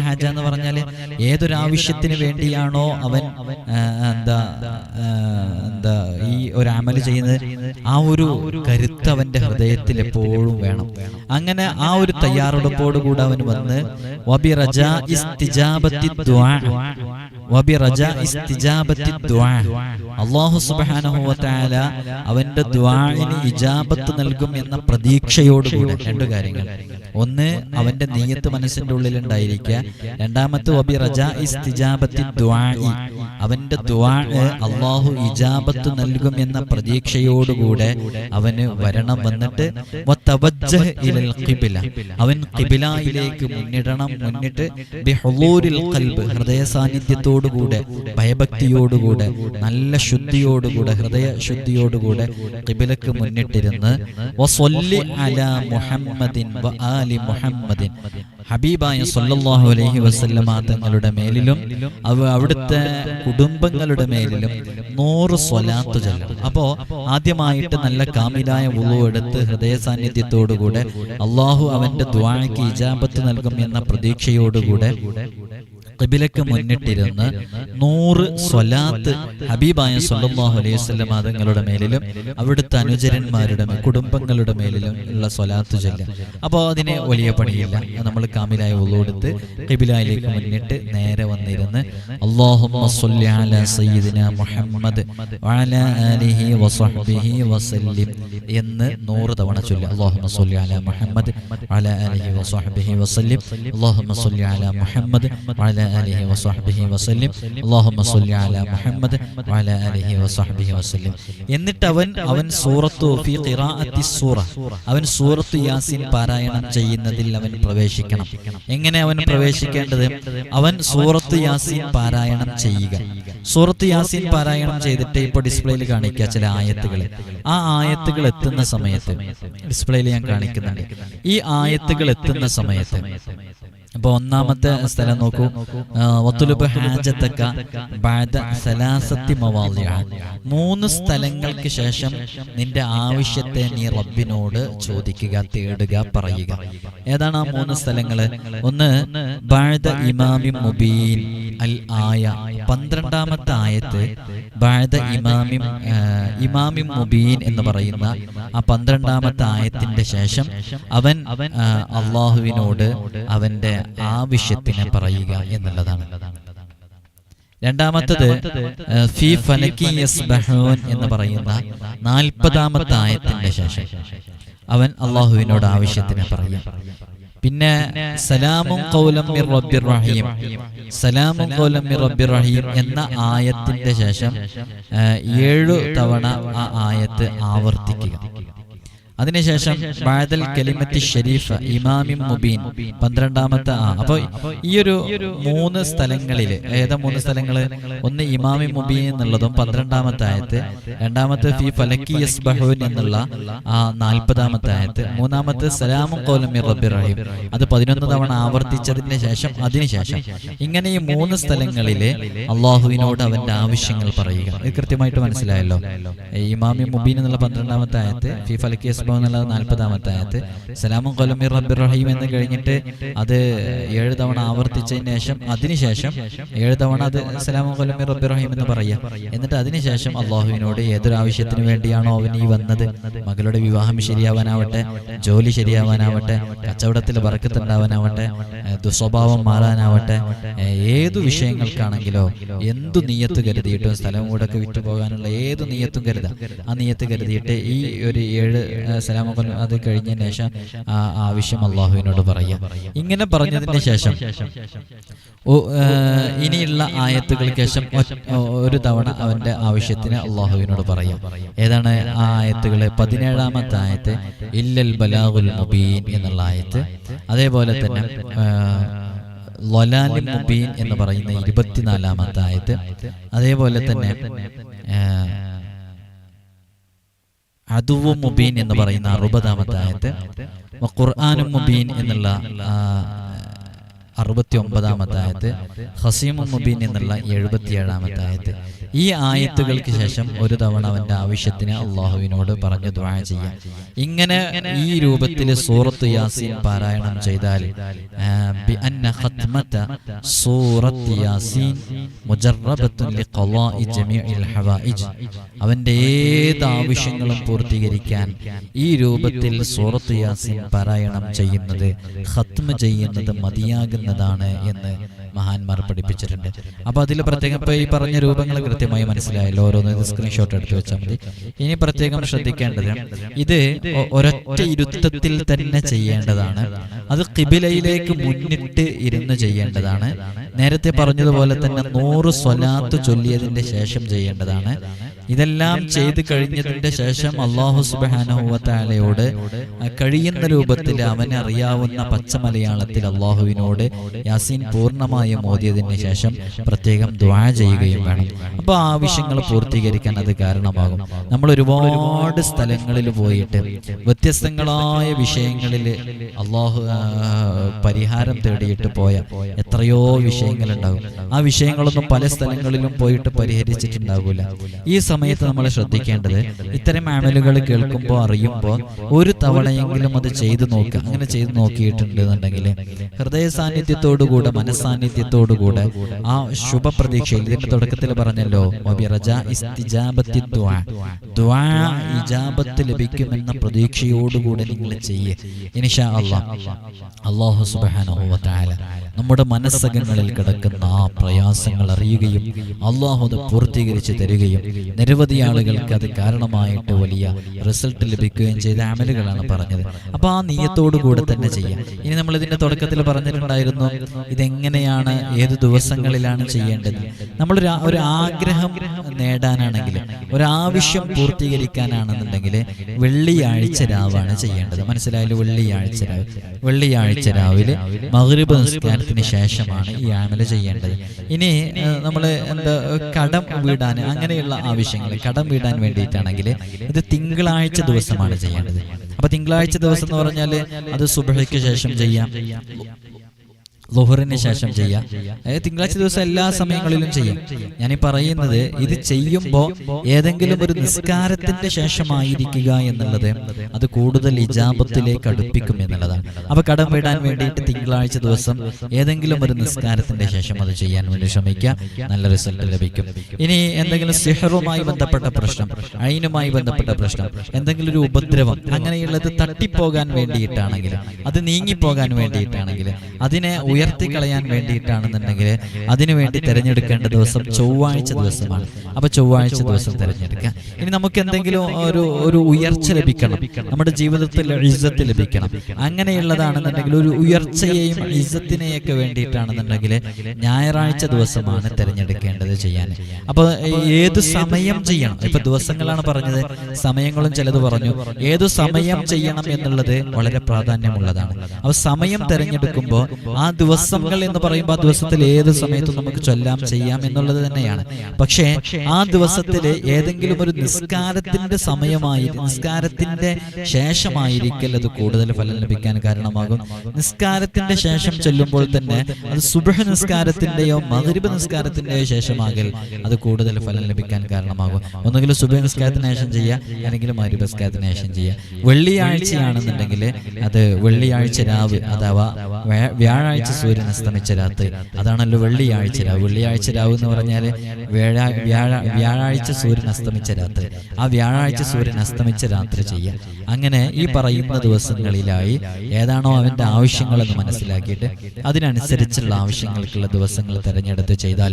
ഹാജ എന്ന് പറഞ്ഞാൽ ഏതൊരു ആവശ്യത്തിന് വേണ്ടിയാണോ അവൻ എന്താ എന്താ ഈ ഒരു അമൽ ചെയ്യുന്നത് ആ ഒരു കരുത്ത് അവന്റെ ഹൃദയത്തിൽ എപ്പോഴും വേണം. അങ്ങനെ ആ ഒരു തയ്യാറെടുപ്പോടുകൂടെ അവൻ വന്ന് വബി റജ ഇസ്തിജാബത്തി അവന്റെ ദുആഇന് ഇജാബത്ത് നൽകും എന്ന പ്രതീക്ഷയോടുകൂടെ രണ്ടു കാര്യങ്ങൾ. ഒന്ന് അവന്റെ നീയത്ത് മനസ്സിന്റെ ഉള്ളിൽ ഉണ്ടായിരിക്കുക രണ്ടാമത്തെ ഒബി റജ ഇസ്തിജാബത്തി അവന്റെ അള്ളാഹു ഇജാബത്ത് നൽകും എന്ന പ്രതീക്ഷയോടുകൂടെ അവന് വരണം വന്നിട്ട് അവൻ കിബിലയിലേക്ക് മുന്നിടണം മുന്നിട്ട് ഹൃദയ സാന്നിധ്യത്തോടുകൂടെ ഭയഭക്തിയോടുകൂടെ നല്ല ശുദ്ധിയോടുകൂടെ ഹൃദയ ശുദ്ധിയോടുകൂടെ കിബിലക്ക് മുന്നിട്ടിരുന്ന് മുഹമ്മദിൻ ആലി മുഹമ്മദിൻ. ഹബീബായ സല്ലല്ലാഹു അലൈഹി വസല്ലമ തങ്ങളുടെ മേലിലും അവ അവിടുത്തെ കുടുംബങ്ങളുടെ മേലിലും നൂറ് സ്വലാത്ത് ചൊല്ലും. അപ്പോ ആദ്യമായിട്ട് നല്ല കാമിലായ വുളു എടുത്ത് ഹൃദയ സാന്നിധ്യത്തോടുകൂടെ അള്ളാഹു അവന്റെ ദ്വാഴയ്ക്ക് ഇജാബത്ത് നൽകും എന്ന പ്രതീക്ഷയോടുകൂടെ ഖിബിലക്ക് മുന്നിട്ടിരുന്ന് നൂറ് സ്വലാത്ത് ഹബീബായ സല്ലാഹു അലൈഹി സ്വല്ലം തങ്ങളുടെ മേലിലും അവിടുത്തെ അനുചരന്മാരുടെ കുടുംബങ്ങളുടെ മേലിലും ഉള്ള സ്വലാത്ത് ചൊല്ലാം. അപ്പോൾ അതിന് വലിയ പണിയില്ല. നമ്മൾ കാമിലായ ഉള്ളോടുത്ത് കബിലായിലേക്ക് മുന്നിട്ട് നേരെ വന്നിരുന്ന് അള്ളാഹുമ്മ മുഹമ്മദ് ആലിഹി എന്ന് നൂറ് തവണ ചൊല്ലി. മുഹമ്മദ് ആലിഹി സല്ലി മുഹമ്മദ് ആലിഹി സ്വല്ലി അലാ മുഹമ്മദ് വഅലാ ആലിഹി വസഹ്ബിഹി വസല്ലം. എന്നിട്ട് അവൻ അവൻ സൂറത്തു ഫീ ഖിറാഅത്തി സൂറ. അവൻ സൂറത്തു യാസീൻ പാരായണം ചെയ്യുന്നതിൽ അവൻ പ്രവേശിക്കണം. എങ്ങനെ അവൻ പ്രവേശിക്കേണ്ടത്? അവൻ സൂറത്തു യാസീൻ പാരായണം ചെയ്യുക. സൂറത്ത് യാസീൻ പാരായണം ചെയ്തിട്ട് ഇപ്പൊ ഡിസ്പ്ലേയിൽ കാണിക്കുക ചില ആയത്തുകൾ ആ ആയത്തുകൾ എത്തുന്ന സമയത്ത് ഡിസ്പ്ലേയിൽ ഞാൻ കാണിക്കുന്നുണ്ട്. ഈ ആയത്തുകൾ എത്തുന്ന സമയത്ത് അപ്പൊ ഒന്നാമത്തെ സ്ഥലം നോക്കൂ. മൂന്ന് സ്ഥലങ്ങൾക്ക് ശേഷം നിന്റെ ആവശ്യത്തെ നീ റബ്ബിനോട് ചോദിക്കുക തേടുക പറയുക. ഏതാണ് ആ മൂന്ന് സ്ഥലങ്ങൾ ഒന്ന് ബഅദ ഇമാമി മുബീൻ അൽ ആയ. പന്ത്രണ്ടാമത്തെ ആയത്ത് ബാഴ്ദ ഇമാമി ഇമാമി മുബീൻ എന്ന് പറയുന്ന ആ പന്ത്രണ്ടാമത്തെ ആയത്തിന്റെ ശേഷം അവൻ അള്ളാഹുവിനോട് അവന്റെ ആവശ്യത്തിനെ പറയുക എന്നുള്ളതാണ്. രണ്ടാമത്തത് ഫി ഫലക്കി എന്ന് പറയുന്ന നാൽപ്പതാമത്തെ ആയത്തിന്റെ ശേഷം അവൻ അള്ളാഹുവിനോട് ആവശ്യത്തിന് പറയും പിന്നെ സലാമും കൗലം മിർ റബ്ബിർ റഹീം. സലാമും കൗലം മിർ റബ്ബിർ റഹീം എന്ന ആയത്തിന്റെ ശേഷം ഏഴു തവണ ആ ആയത്ത് ആവർത്തിക്കുക. അതിനുശേഷം ബാദൽ കലിമത്തി ഷെരീഫ് ഇമാമിം മുബീൻ പന്ത്രണ്ടാമത്തെ ആ അപ്പൊ ഈ ഒരു മൂന്ന് സ്ഥലങ്ങളിൽ ഏതാ മൂന്ന് സ്ഥലങ്ങൾ? ഒന്ന് ഇമാമി മുബീൻ എന്നുള്ളതും പന്ത്രണ്ടാമത്തെ ആയത്ത്. രണ്ടാമത്തെ ഫി ഫലക്കി യസ്ബഹൂൻ എന്നുള്ള ആ നാൽപ്പതാമത്തെ ആയത്ത്. മൂന്നാമത്തെ സലാമും കോലമി റബ്ബി റഹീം. അത് പതിനൊന്ന് തവണ ആവർത്തിച്ചതിന് ശേഷം അതിനുശേഷം ഇങ്ങനെ ഈ മൂന്ന് സ്ഥലങ്ങളിൽ അള്ളാഹുവിനോട് അവന്റെ ആവശ്യങ്ങൾ പറയുക. ഇത് കൃത്യമായിട്ട് മനസ്സിലായല്ലോ. ഇമാമി മുബീൻ എന്നുള്ള പന്ത്രണ്ടാമത്തെ ആയത്ത് ഫി ഫലക്കി യസ്ബഹൂൻ എന്നുള്ളത് നാൽപ്പതാമത്തെ ആയത്ത് സലാമും കൊലമി റബ്ബിർ റഹീം എന്ന് കഴിഞ്ഞിട്ട് അത് ഏഴ് തവണ ആവർത്തിച്ചതിന് ശേഷം അതിനുശേഷം ഏഴ് തവണ അത് സലാമും കൊലമി റബ്ബിർ റഹീം എന്ന് പറയാം എന്നിട്ട് അതിനുശേഷം അള്ളാഹുവിനോട് ഏതൊരു ആവശ്യത്തിന് വേണ്ടിയാണോ അവൻ ഈ വന്നത്? മകളുടെ വിവാഹം ശരിയാവാനാവട്ടെ ജോലി ശരിയാവാനാവട്ടെ കച്ചവടത്തിൽ വറക്കത്തുണ്ടാവാനാവട്ടെ ദുസ്വഭാവം മാറാനാവട്ടെ ഏതു വിഷയങ്ങൾക്കാണെങ്കിലോ എന്തു നീയത്ത് കരുതിയിട്ടും സ്ഥലം കൂടൊക്കെ വിറ്റു പോകാനുള്ള ഏതു നീയത്തും കരുതാം. ആ നീയത്ത് കരുതിയിട്ട് ഈ ഒരു ഏഴ് ഏഹ് സലാമൊക്കെ അത് കഴിഞ്ഞതിന് ശേഷം ആ ആവശ്യം അള്ളാഹുവിനോട് പറയുക ഇങ്ങനെ പറഞ്ഞതിന് ശേഷം ഇനിയുള്ള ആയത്തുകൾക്ക് ശേഷം ഒരു തവണ അവന്റെ ആവശ്യത്തിന് അള്ളാഹുവിനോട് പറയാം. ഏതാണ് ആ ആയത്തുകൾ? പതിനേഴാമത്തെ ആയത്ത് ഇല്ലൽ ബലാഹുൽ മുബീൻ എന്നുള്ള ആയത്ത്. അതേപോലെ തന്നെ ലൊലാലി മുബീൻ എന്ന് പറയുന്ന ഇരുപത്തിനാലാമത്തെ ആയത്ത്. അതേപോലെ തന്നെ അതുവും മുബീൻ എന്ന് പറയുന്ന അറുപതാമത്തെ ആയത്ത്. ഖുർആാനും മുബീൻ എന്നുള്ള അറുപത്തി ഒമ്പതാമത്തെ ആയത്ത് ഹസീമു മുബീൻ എന്നുള്ള എഴുപത്തിയേഴാമത്തെ ആയത്ത് ഈ ആയത്തുകൾക്ക് ശേഷം ഒരു തവണ അവന്റെ ആവശ്യത്തിന് അള്ളാഹുവിനോട് പറഞ്ഞു ദ്വാ ചെയ്യാം. ഇങ്ങനെ ഈ രൂപത്തിൽ സൂറത്ത് യാസീൻ പാരായണം ചെയ്താൽ സൂറത്ത് യാസീൻ ഏത് ആവശ്യങ്ങളും പൂർത്തീകരിക്കാൻ ഈ രൂപത്തിൽ സൂറത്ത് യാസീൻ പാരായണം ചെയ്യുന്നത് ഖത്മ ചെയ്യുന്നത് മതിയാകുന്നതാണ് എന്ന് മഹാന്മാർ പഠിപ്പിച്ചിട്ടുണ്ട്. അപ്പൊ അതിൽ പ്രത്യേകം ഇപ്പൊ ഈ പറഞ്ഞ രൂപങ്ങൾ കൃത്യമായി മനസ്സിലായല്ലോ. ഓരോന്ന് സ്ക്രീൻഷോട്ട് എടുത്ത് വെച്ചാൽ മതി. ഇനി പ്രത്യേകം ശ്രദ്ധിക്കേണ്ടത് ഇത് ഒരൊറ്റ ഇരുത്തത്തിൽ തന്നെ ചെയ്യേണ്ടതാണ്. അത് കിബിലയിലേക്ക് മുന്നിട്ട് ഇരുന്ന് ചെയ്യേണ്ടതാണ്. നേരത്തെ പറഞ്ഞതുപോലെ തന്നെ നൂറ് സ്വലാത്ത് ചൊല്ലിയതിന്റെ ശേഷം ചെയ്യേണ്ടതാണ്. ഇതെല്ലാം ചെയ്തു കഴിഞ്ഞതിന്റെ ശേഷം അള്ളാഹു സുബാനഹുവത്താലയോട് കഴിയുന്ന രൂപത്തിൽ അവന് അറിയാവുന്ന പച്ച മലയാളത്തിൽ അള്ളാഹുവിനോട് യാസീൻ പൂർണമായും മോദിയതിന് ശേഷം പ്രത്യേകം ദ്വാ ചെയ്യുകയും വേണം. അപ്പോൾ ആവശ്യങ്ങൾ പൂർത്തീകരിക്കാൻ അത് കാരണമാകും. നമ്മൾ ഒരുപാട് സ്ഥലങ്ങളിൽ പോയിട്ട് വ്യത്യസ്തങ്ങളായ വിഷയങ്ങളിൽ അള്ളാഹു പരിഹാരം തേടിയിട്ട് പോയ എത്രയോ വിഷയങ്ങളുണ്ടാകും. ആ വിഷയങ്ങളൊന്നും പല സ്ഥലങ്ങളിലും പോയിട്ട് പരിഹരിച്ചിട്ടുണ്ടാകില്ല ഈ സമയത്ത് നമ്മൾ ശ്രദ്ധിക്കേണ്ടത് ഇത്തരം ആമലുകൾ കേൾക്കുമ്പോൾ അറിയുമ്പോൾ ഒരു തവണയെങ്കിലും അത് ചെയ്തു നോക്കുക അങ്ങനെ ചെയ്തു നോക്കിയിട്ടുണ്ടെന്നുണ്ടെങ്കിൽ ഹൃദയ സാന്നിധ്യത്തോടുകൂടെ മനസ്സാന്നിധ്യത്തോടുകൂടെ ആ ശുഭപ്രതീക്ഷയിൽ ഇതിന്റെ തുടക്കത്തിൽ പറഞ്ഞല്ലോ ഇജാബത്ത് ലഭിക്കുമെന്ന പ്രതീക്ഷയോടുകൂടെ നിങ്ങൾ ചെയ്യേ. ഇനിഷാ അള്ളാഹ് അള്ളാഹു തആല. നമ്മുടെ മനസ്സകങ്ങളിൽ കിടക്കുന്ന ആ പ്രയാസങ്ങൾ അറിയുകയും അള്ളാഹു അത് പൂർത്തീകരിച്ച് തരികയും നിരവധി ആളുകൾക്ക് അത് കാരണമായിട്ട് വലിയ റിസൾട്ട് ലഭിക്കുകയും ചെയ്ത അമലുകളാണ് പറഞ്ഞത്. അപ്പോൾ ആ നീയത്തോടു കൂടെ തന്നെ ചെയ്യാം. ഇനി നമ്മൾ ഇതിന്റെ തുടക്കത്തിൽ പറഞ്ഞിട്ടുണ്ടായിരുന്നു ഇതെങ്ങനെയാണ് ഏത് ദിവസങ്ങളിലാണ് ചെയ്യേണ്ടത്? നമ്മൾ ഒരു ആഗ്രഹം നേടാനാണെങ്കിൽ ഒരാവശ്യം പൂർത്തീകരിക്കാനാണെന്നുണ്ടെങ്കിൽ വെള്ളിയാഴ്ച രാവാണ് ചെയ്യേണ്ടത്. മനസ്സിലായാലും വെള്ളിയാഴ്ച രാവ്. വെള്ളിയാഴ്ച രാവിലെ മഗ്രിബ് നിസ്കാരത്തിന് ശേഷമാണ് ഈ ആമല ചെയ്യേണ്ടത്. ഇനി നമ്മൾ എന്താ കടം വീടാൻ അങ്ങനെയുള്ള ആവശ്യങ്ങൾ കടം വീടാൻ വേണ്ടിയിട്ടാണെങ്കിൽ ഇത് തിങ്കളാഴ്ച ദിവസമാണ് ചെയ്യേണ്ടത്. അപ്പൊ തിങ്കളാഴ്ച ദിവസം എന്ന് പറഞ്ഞാൽ അത് സുബഹയ്ക്ക് ശേഷം ചെയ്യാം. ലുഹറിന് ശേഷം ചെയ്യാം. അതായത് തിങ്കളാഴ്ച ദിവസം എല്ലാ സമയങ്ങളിലും ചെയ്യാം. ഞാൻ ഈ പറയുന്നത് ഇത് ചെയ്യുമ്പോൾ ഏതെങ്കിലും ഒരു നിസ്കാരത്തിന്റെ ശേഷമായിരിക്കുക എന്നുള്ളത് അത് കൂടുതൽ ഇജാബത്തിലേക്ക് അടുപ്പിക്കും എന്നുള്ളതാണ്. അപ്പൊ കടം വിടാൻ വേണ്ടിയിട്ട് തിങ്കളാഴ്ച ദിവസം ഏതെങ്കിലും ഒരു നിസ്കാരത്തിന്റെ ശേഷം അത് ചെയ്യാൻ വേണ്ടി ശ്രമിക്കുക നല്ല റിസൾട്ട് ലഭിക്കും. ഇനി എന്തെങ്കിലും സിഹറുമായി ബന്ധപ്പെട്ട പ്രശ്നം അയിനുമായി ബന്ധപ്പെട്ട പ്രശ്നം എന്തെങ്കിലും ഒരു ഉപദ്രവം അങ്ങനെയുള്ളത് തട്ടിപ്പോകാൻ വേണ്ടിയിട്ടാണെങ്കിൽ അത് നീങ്ങിപ്പോകാൻ വേണ്ടിയിട്ടാണെങ്കിൽ അതിനെ ഉയർത്തിക്കളയാൻ വേണ്ടിയിട്ടാണെന്നുണ്ടെങ്കിൽ അതിനുവേണ്ടി തിരഞ്ഞെടുക്കേണ്ട ദിവസം ചൊവ്വാഴ്ച ദിവസമാണ്. അപ്പൊ ചൊവ്വാഴ്ച ദിവസം തിരഞ്ഞെടുക്കുക. ഇനി നമുക്ക് എന്തെങ്കിലും ഒരു ഒരു ഉയർച്ച ലഭിക്കണം. നമ്മുടെ ജീവിതത്തിൽ ഇജ്ജത്ത് ലഭിക്കണം. അങ്ങനെയുള്ളതാണെന്നുണ്ടെങ്കിൽ ഒരു ഉയർച്ചയെയും ഇജ്ജത്തിനെയൊക്കെ വേണ്ടിയിട്ടാണെന്നുണ്ടെങ്കിൽ ഞായറാഴ്ച ദിവസമാണ് തിരഞ്ഞെടുക്കേണ്ടത് ചെയ്യാൻ. അപ്പൊ ഏത് സമയം ചെയ്യണം? ഇപ്പൊ ദിവസങ്ങളാണ് പറഞ്ഞത്. സമയങ്ങളും ചിലത് പറഞ്ഞു. ഏതു സമയം ചെയ്യണം എന്നുള്ളത് വളരെ പ്രാധാന്യമുള്ളതാണ്. അപ്പൊ സമയം തിരഞ്ഞെടുക്കുമ്പോൾ ആ ദിവസങ്ങൾ എന്ന് പറയുമ്പോൾ ആ ദിവസത്തിൽ ഏത് സമയത്തും നമുക്ക് ചൊല്ലാം ചെയ്യാം എന്നുള്ളത് തന്നെയാണ്. പക്ഷേ ആ ദിവസത്തിൽ ഏതെങ്കിലും ഒരു നിസ്കാരത്തിന്റെ സമയമായി നിസ്കാരത്തിന്റെ ശേഷമായിരിക്കൽ അത് കൂടുതൽ ഫലം ലഭിക്കാൻ കാരണമാകും. നിസ്കാരത്തിന്റെ ശേഷം ചൊല്ലുമ്പോൾ തന്നെ അത് സുബഹ നിസ്കാരത്തിന്റെയോ മകരിബ് നിസ്കാരത്തിന്റെയോ ശേഷമാകൽ അത് കൂടുതൽ ഫലം ലഭിക്കാൻ കാരണമാകും. ഒന്നുകിൽ സുബഹ നിസ്കാരത്തിന് ശേഷം ചെയ്യുക അല്ലെങ്കിൽ മകരിപ നിസ്കാരത്തിന് ശേഷം ചെയ്യുക വെള്ളിയാഴ്ചയാണെന്നുണ്ടെങ്കിൽ അത് വെള്ളിയാഴ്ച രാവ് അഥവാ വ്യാഴാഴ്ച സൂര്യൻ അസ്തമിച്ച രാത്രി. അതാണല്ലോ വെള്ളിയാഴ്ച. രാവ് വെള്ളിയാഴ്ച രാവ് എന്ന് പറഞ്ഞാൽ വ്യാഴാഴ്ച സൂര്യൻ അസ്തമിച്ച രാത്രി. ആ വ്യാഴാഴ്ച സൂര്യൻ അസ്തമിച്ച രാത്രി ചെയ്യാം. അങ്ങനെ ഈ പറയുന്ന ദിവസങ്ങളിലായി ഏതാണോ അവന്റെ ആവശ്യങ്ങളെന്ന് മനസ്സിലാക്കിയിട്ട് അതിനനുസരിച്ചുള്ള ആവശ്യങ്ങൾക്കുള്ള ദിവസങ്ങൾ തിരഞ്ഞെടുത്ത് ചെയ്താൽ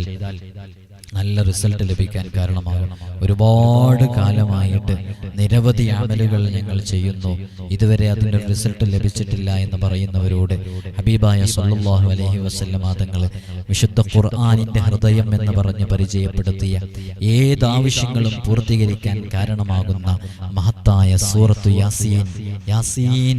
നല്ല റിസൾട്ട് ലഭിക്കാൻ കാരണമാകും. ഒരുപാട് കാലമായിട്ട് നിരവധി അമലുകൾ ഞങ്ങൾ ചെയ്യുന്നു. ഇതുവരെ അതിന്റെ റിസൾട്ട് ലഭിച്ചിട്ടില്ല എന്ന് പറയുന്നവരോട് ഹബീബായ സല്ലാഹു അലഹി വസ്ല്ല തങ്ങൾ വിശുദ്ധ ഖുർആാനിന്റെ ഹൃദയം എന്ന് പറഞ്ഞ് പരിചയപ്പെടുത്തിയ ഏത് ആവശ്യങ്ങളും പൂർത്തീകരിക്കാൻ കാരണമാകുന്ന മഹത്തായ സൂറത്തു യാസീൻ. യാസീൻ.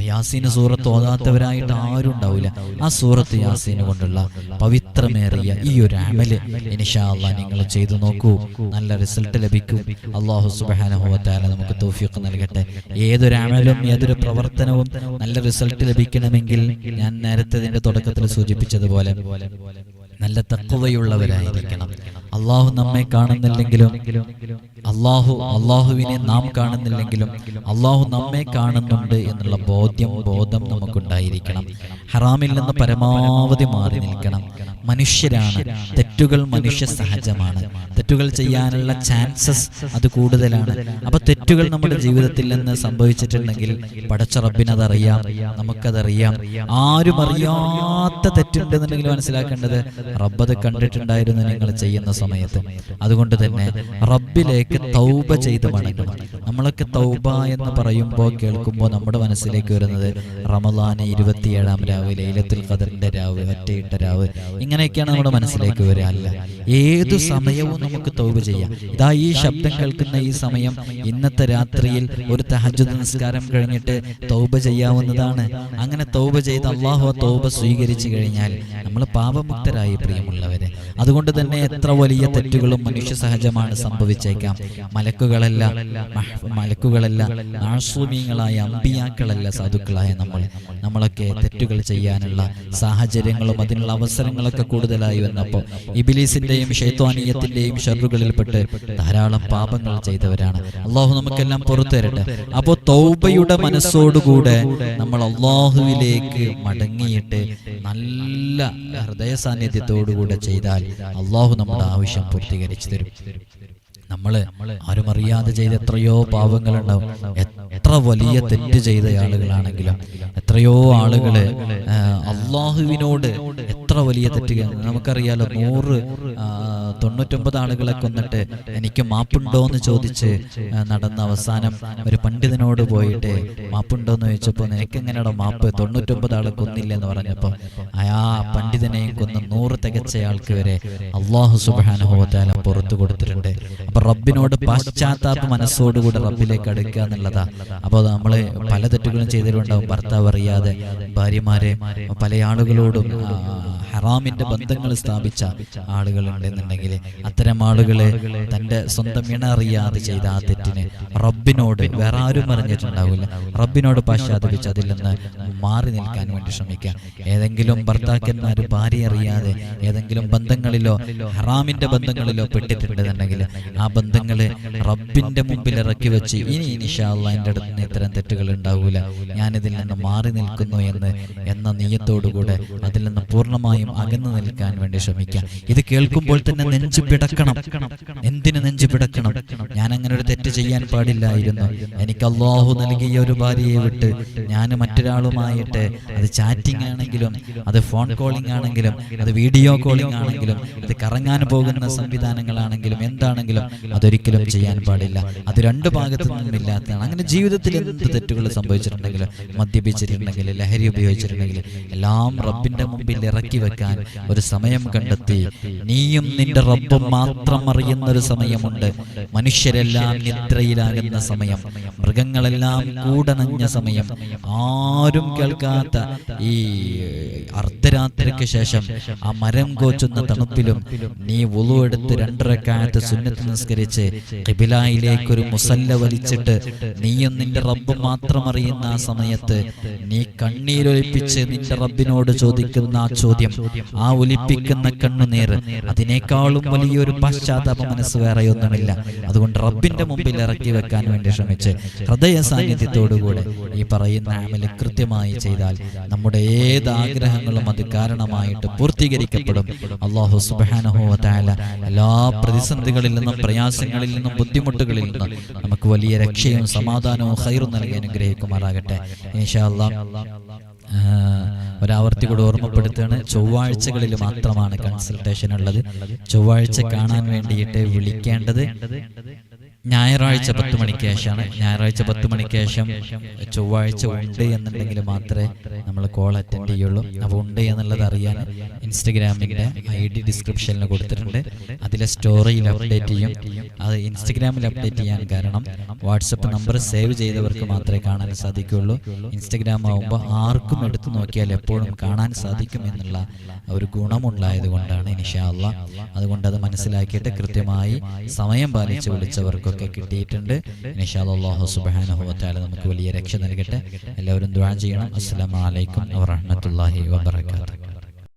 യാസീന് സൂറത്ത് ഓതാത്തവരായിട്ട് ആരും ഉണ്ടാവില്ല. ആ സൂറത്ത് യാസീന് കൊണ്ടുള്ള പവിത്രമേറിയ ഈ ഒരു അമൽ ഇനിഷാല്ല നിങ്ങൾ ചെയ്തു നോക്കൂ. നല്ല റിസൾട്ട് ലഭിക്കും. അള്ളാഹു സുബാനുഭവത്താല നമുക്ക് തോഫിയൊക്കെ നൽകട്ടെ. ഏതൊരു അമലും ഏതൊരു പ്രവർത്തനവും നല്ല റിസൾട്ട് ലഭിക്കണമെങ്കിൽ ഞാൻ നേരത്തെ ഇതിന്റെ തുടക്കത്തിൽ സൂചിപ്പിച്ചതുപോലെ നല്ല തക്കുവയുള്ളവരായിരിക്കണം. അള്ളാഹു നമ്മെ കാണുന്നില്ലെങ്കിലും അള്ളാഹു അള്ളാഹുവിനെ നാം കാണുന്നില്ലെങ്കിലും അള്ളാഹു നമ്മെ കാണുന്നുണ്ട് എന്നുള്ള ബോധ്യം ബോധം നമുക്കുണ്ടായിരിക്കണം. ഹറാമിൽ നിന്ന് പരമാവധി മാറി നിൽക്കണം. മനുഷ്യരാണ്. തെറ്റുകൾ മനുഷ്യ സഹജമാണ്. തെറ്റുകൾ ചെയ്യാനുള്ള ചാൻസസ് അത് കൂടുതലാണ്. അപ്പൊ തെറ്റുകൾ നമ്മുടെ ജീവിതത്തിൽ നിന്ന് സംഭവിച്ചിട്ടുണ്ടെങ്കിൽ പടച്ച റബ്ബിനതറിയാം നമുക്കതറിയാം. ആരും അറിയാത്ത തെറ്റുണ്ടെന്നുണ്ടെങ്കിൽ മനസ്സിലാക്കേണ്ടത് റബ്ബത് കണ്ടിട്ടുണ്ടായിരുന്നു നിങ്ങൾ ചെയ്യുന്ന സമയത്ത്. അതുകൊണ്ട് തന്നെ റബ്ബിലേക്ക് തൗബ ചെയ്ത് മടങ്ങണം നമ്മളൊക്കെ തൗബ എന്ന് പറയുമ്പോൾ കേൾക്കുമ്പോൾ നമ്മുടെ മനസ്സിലേക്ക് വരുന്നത് റമദാന് ഇരുപത്തിയേഴാം രാവ് ലൈലത്തുൽ ഖദറിന്റെ രാവ് ഒറ്റയിട്ട രാവ്. ഇങ്ങനെയൊക്കെയാണ് നമ്മുടെ മനസ്സിലേക്ക് വരിക. അല്ല ഏതു സമയവും നമുക്ക് തൗബ ചെയ്യാം. ഇതാ ഈ ശബ്ദം കേൾക്കുന്ന ഈ സമയം ഇന്നത്തെ രാത്രിയിൽ ഒരു തഹജുദ് നിസ്കാരം കഴിഞ്ഞിട്ട് തൗബ ചെയ്യാവുന്നതാണ്. അങ്ങനെ തൗബ ചെയ്ത് അള്ളാഹു തൗബ സ്വീകരിച്ചു കഴിഞ്ഞാൽ നമ്മൾ പാപമുക്തരായി പ്രിയമുള്ളവരെ. അതുകൊണ്ട് തന്നെ എത്ര വലിയ തെറ്റുകളും മനുഷ്യ സഹജമാണ് സംഭവിച്ചേക്കാം. മലക്കുകളല്ല മലക്കുകളല്ല ആശ്രമീങ്ങളായ അമ്പിയാക്കളല്ല സാധുക്കളായ നമ്മൾ നമ്മളൊക്കെ തെറ്റുകൾ ചെയ്യാനുള്ള സാഹചര്യങ്ങളും അതിനുള്ള അവസരങ്ങളൊക്കെ കൂടുതലായി വന്നപ്പോൾ ഇബിലീസിന്റെയും ഷെയ്ത്വാനീയത്തിന്റെയും ഷറുകളിൽപ്പെട്ട് ധാരാളം പാപങ്ങൾ ചെയ്തവരാണ്. അള്ളാഹു നമുക്കെല്ലാം പുറത്തു തരട്ടെ. അപ്പോൾ തൗബയുടെ മനസ്സോടുകൂടെ നമ്മൾ അള്ളാഹുവിലേക്ക് മടങ്ങിയിട്ട് നല്ല ഹൃദയ സാന്നിധ്യത്തോടുകൂടെ ചെയ്താൽ അള്ളാഹു നമ്മുടെ ആവശ്യം പൂർത്തീകരിച്ചു തരും. നമ്മൾ ആരും അറിയാതെ ചെയ്ത എത്രയോ പാവങ്ങളുണ്ടാവും. എത്ര വലിയ തെറ്റ് ചെയ്ത ആളുകളാണെങ്കിലും എത്രയോ ആളുകൾ അള്ളാഹുവിനോട് എത്ര വലിയ തെറ്റ് നമുക്കറിയാലോ നൂറ് തൊണ്ണൂറ്റൊമ്പത് ആളുകളെ കൊന്നിട്ട് എനിക്ക് മാപ്പുണ്ടോ എന്ന് ചോദിച്ച് നടന്ന അവസാനം ഒരു പണ്ഡിതനോട് പോയിട്ട് മാപ്പുണ്ടോ എന്ന് ചോദിച്ചപ്പോൾ നിനക്ക് എങ്ങനെയാണോ മാപ്പ്? തൊണ്ണൂറ്റൊമ്പത് ആളെ കൊന്നില്ല എന്ന് പറഞ്ഞപ്പോൾ ആ പണ്ഡിതനെയും കൊന്ന് നൂറ് തികച്ചയാൾക്ക് വരെ അള്ളാഹു സുബാനുഭവത്താല പുറത്തു കൊടുത്തിട്ടുണ്ട്. അപ്പൊ റബ്ബിനോട് പാശ്ചാത്താപ മനസ്സോടുകൂടി റബ്ബിലേക്ക് അടുക്കുക എന്നുള്ളതാ. അപ്പോൾ നമ്മൾ പല തെറ്റുകളും ചെയ്തിട്ടുണ്ടാവും ഭർത്താവ് അറിയാതെ ഭാര്യമാരെ പല ആളുകളോടും ഹറാമിന്റെ ബന്ധങ്ങൾ സ്ഥാപിച്ച ആളുകൾ അത്തരം ആളുകളെ തന്റെ സ്വന്തം ഇണ അറിയാതെ ചെയ്ത ആ തെറ്റിന് റബ്ബിനോട് വേറെ ആരും അറിഞ്ഞിട്ടുണ്ടാവില്ല. റബ്ബിനോട് പാശ്ചാത്തപിച്ച് അതിൽ നിന്ന് മാറി നിൽക്കാൻ വേണ്ടി ശ്രമിക്കുക. ഏതെങ്കിലും ഭർത്താക്കന്മാർ ഭാര്യ അറിയാതെ ഏതെങ്കിലും ബന്ധങ്ങളിലോ ഹറാമിന്റെ ബന്ധങ്ങളിലോ പെട്ടിട്ടുണ്ടെന്നുണ്ടെങ്കിൽ ആ ബന്ധങ്ങളെ റബ്ബിന്റെ മുമ്പിൽ ഇറക്കി വെച്ച് ഇനി ഇനിഷാള്ള എന്റെ അടുത്ത് നിന്ന് ഇത്തരം തെറ്റുകൾ ഉണ്ടാവില്ല ഞാനിതിൽ നിന്ന് മാറി നിൽക്കുന്നു എന്ന് എന്ന നീയത്തോടുകൂടെ അതിൽ നിന്ന് പൂർണമായും അകന്നു നിൽക്കാൻ വേണ്ടി ശ്രമിക്കുക. ഇത് കേൾക്കുമ്പോൾ തന്നെ നെഞ്ചു പിടക്കണം. എന്തിനു നെഞ്ചു പിടക്കണം? ഞാൻ അങ്ങനെ ഒരു തെറ്റ് ചെയ്യാൻ പാടില്ലായിരുന്നു. എനിക്ക് അള്ളാഹു നൽകിയ ഒരു ഭാര്യയെ വിട്ട് ഞാൻ മറ്റൊരാളുമായിട്ട് അത് ചാറ്റിംഗ് ആണെങ്കിലും അത് ഫോൺ കോളിംഗ് ആണെങ്കിലും അത് വീഡിയോ കോളിംഗ് ആണെങ്കിലും അത് കറങ്ങാൻ പോകുന്ന സംവിധാനങ്ങളാണെങ്കിലും എന്താണെങ്കിലും അതൊരിക്കലും ചെയ്യാൻ പാടില്ല. അത് രണ്ട് ഭാഗത്തു നിന്നും ഇല്ലാത്തതാണ്. അങ്ങനെ ജീവിതത്തിൽ എന്ത് തെറ്റുകൾ സംഭവിച്ചിട്ടുണ്ടെങ്കിലും മദ്യപിച്ചിട്ടുണ്ടെങ്കിൽ ലഹരി ഉപയോഗിച്ചിട്ടുണ്ടെങ്കിൽ എല്ലാം റബ്ബിന്റെ മുമ്പിൽ ഇറക്കി വെക്കാൻ ഒരു സമയം കണ്ടെത്തി നീയും റബ്ബും മാത്രം അറിയുന്ന ഒരു സമയമുണ്ട്. മനുഷ്യരെല്ലാം നിദ്രയിലാകുന്ന സമയം. മൃഗങ്ങളെല്ലാം കൂടണഞ്ഞ സമയം. ആരും കേൾക്കാത്ത ഈ അർദ്ധരാത്രിക്ക് ശേഷം ആ മരം കോച്ചുന്ന തണുപ്പിലും നീ വുളു എടുത്ത് രണ്ടരക്കാലത്ത് സുന്നത്ത് നിസ്കരിച്ച് കിബിലായിലേക്കൊരു മുസല്ല വലിച്ചിട്ട് നീയും നിന്റെ റബ്ബ് മാത്രം അറിയുന്ന ആ സമയത്ത് നീ കണ്ണീരൊലിപ്പിച്ച് നിന്റെ റബ്ബിനോട് ചോദിക്കുന്ന ആ ചോദ്യം ആ ഒലിപ്പിക്കുന്ന കണ്ണുനീർ അതിനേക്കാളും വലിയൊരു പശ്ചാത്താപ മനസ്സ് വേറെ ഒന്നുമില്ല. അതുകൊണ്ട് റബ്ബിന്റെ മുമ്പിൽ ഇറക്കി വെക്കാൻ വേണ്ടി ശ്രമിച്ച് ഹൃദയ സാന്നിധ്യത്തോടുകൂടെ ഈ പറയുന്ന ആമൽ കൃത്യമായി ചെയ്താൽ നമ്മുടെ ഏത് ആഗ്രഹങ്ങളും അത് കാരണമായിട്ട് പൂർത്തീകരിക്കപ്പെടും. അള്ളാഹു സുബാനഹോല എല്ലാ പ്രതിസന്ധികളിൽ നിന്നും പ്രയാസങ്ങളിൽ നിന്നും ബുദ്ധിമുട്ടുകളിൽ നിന്നും നമുക്ക് വലിയ രക്ഷയും സമാധാനവും ഹൈറും നൽകി അനുഗ്രഹിക്കുമാറാകട്ടെ. ഇൻഷാ അള്ളാഹ് ഒരാവർത്തി കൂടെ ഓർമ്മപ്പെടുത്തുകയാണ്. ചൊവ്വാഴ്ചകളിൽ മാത്രമാണ് കൺസൾട്ടേഷൻ ഉള്ളത്. ചൊവ്വാഴ്ച കാണാൻ വേണ്ടിയിട്ട് വിളിക്കേണ്ടത് ഞായറാഴ്ച പത്ത് മണിക്ക് ശേഷമാണ്. ഞായറാഴ്ച പത്ത് മണിക്ക് ശേഷം ചൊവ്വാഴ്ച ഉണ്ട് എന്നുണ്ടെങ്കിൽ മാത്രമേ നമ്മൾ കോൾ അറ്റൻഡ് ചെയ്യുള്ളൂ. അപ്പോൾ ഉണ്ട് എന്നുള്ളത് അറിയാൻ ഇൻസ്റ്റഗ്രാമിന്റെ ഐ ഡി ഡിസ്ക്രിപ്ഷനിൽ കൊടുത്തിട്ടുണ്ട്. അതിലെ സ്റ്റോറിയിൽ അപ്ഡേറ്റ് ചെയ്യും. അത് ഇൻസ്റ്റഗ്രാമിൽ അപ്ഡേറ്റ് ചെയ്യാൻ കാരണം വാട്സപ്പ് നമ്പർ സേവ് ചെയ്തവർക്ക് മാത്രമേ കാണാൻ സാധിക്കുകയുള്ളൂ ഇൻസ്റ്റഗ്രാം ആകുമ്പോൾ ആർക്കും എടുത്തു നോക്കിയാൽ എപ്പോഴും കാണാൻ സാധിക്കും എന്നുള്ള ഒരു ഗുണമുണ്ടായത് കൊണ്ടാണ് ഇനിഷാല്ല അതുകൊണ്ട് അത് മനസ്സിലാക്കിയിട്ട് കൃത്യമായി സമയം പാലിച്ച് വിളിച്ചവർക്കൊക്കെ കിട്ടിയിട്ടുണ്ട്. ഇനിഷാല്ലാഹു സുബാനുഭവത്താൽ നമുക്ക് വലിയ രക്ഷ നൽകട്ടെ. എല്ലാവരും ദ്വാ ചെയ്യണം. അസ്സലാമു അലൈക്കും വാഹമത്തല്ലാഹി വബറകാതുഹു.